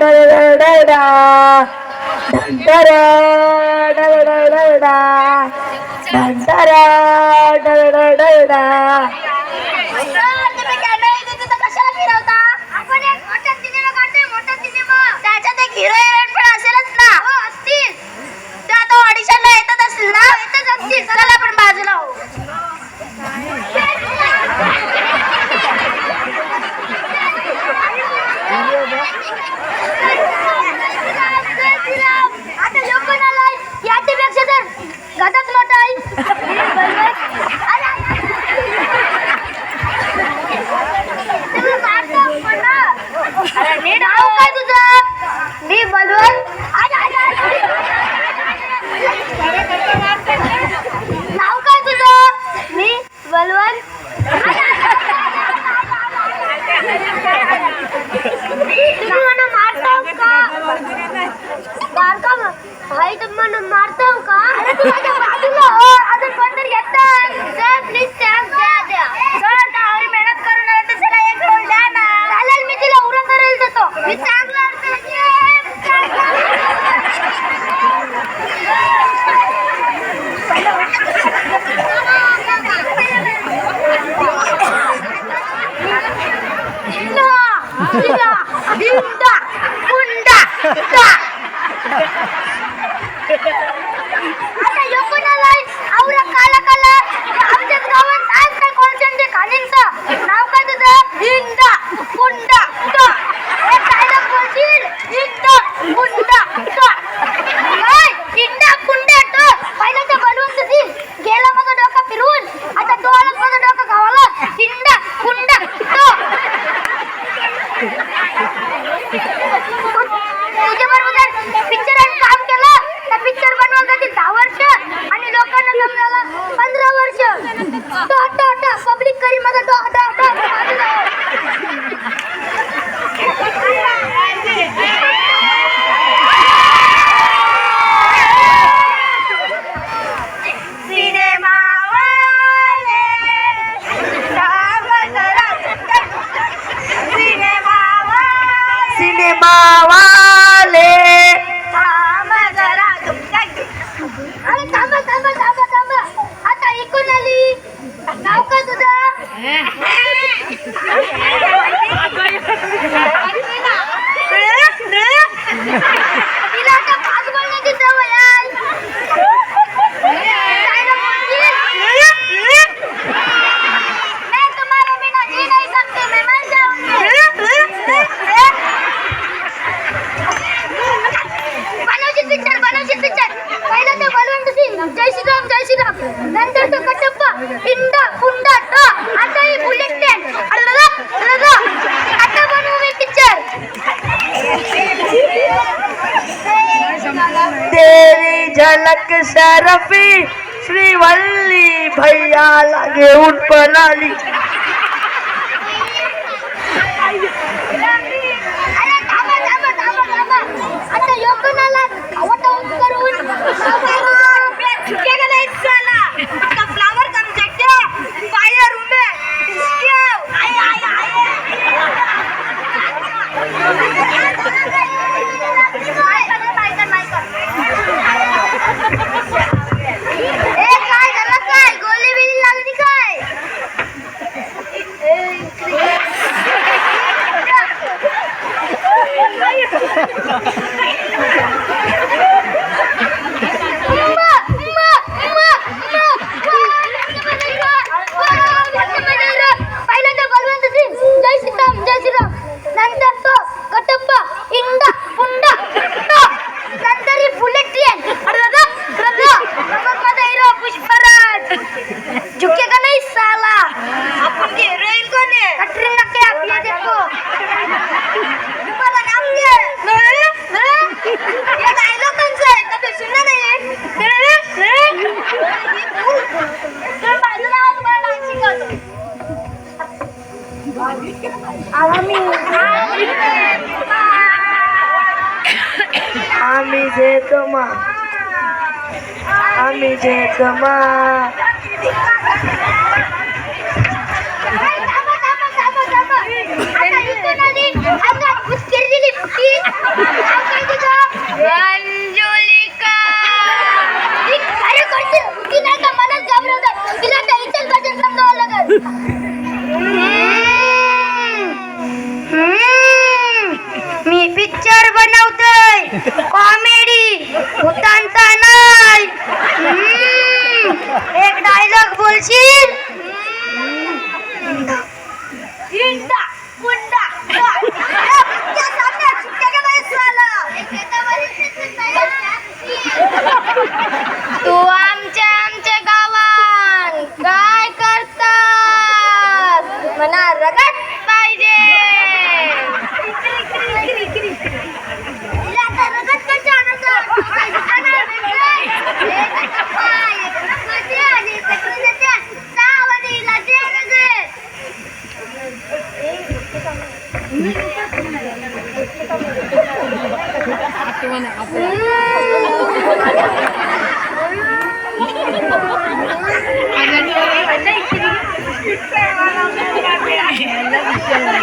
ಡ बारका भाई तुम्हाला मारताव का अरे तू माझ्या बाजूला हो अजून कोणतरी येताय सर प्लीज टॅप द्या द्या सर तावरी मेहनत करून आला तर चला एक रोल द्या ना चालेल मी तिला उरा करेल देतो मी चांगला Yeah. At ayoko dot dot dot public curry mother dot dot dot Cinema, wow. रंगाशी लागलं नंतर तो कटप्पा इंद पुंडा ट आता ही बुलेट ट्रेन आता पिक्चर तेरी झलक सरफी श्रीवल्ली लागे घेऊन पळाली पुष्पराज झुके का नाही साला आपण ते हिरोईन कोण आहे कटरीना के आपल्या देखो तुम्हाला काम घे या काय लोकांचं आहे का ते सुना नाही आम्ही आम्ही जे तुम्हा आम्ही जे मी पिक्चर बनवतोय. कॉमेडी. भूतांचा ভাই। এক ডায়লগ বলছি। Tuwa na ako. Agad na. Agad na.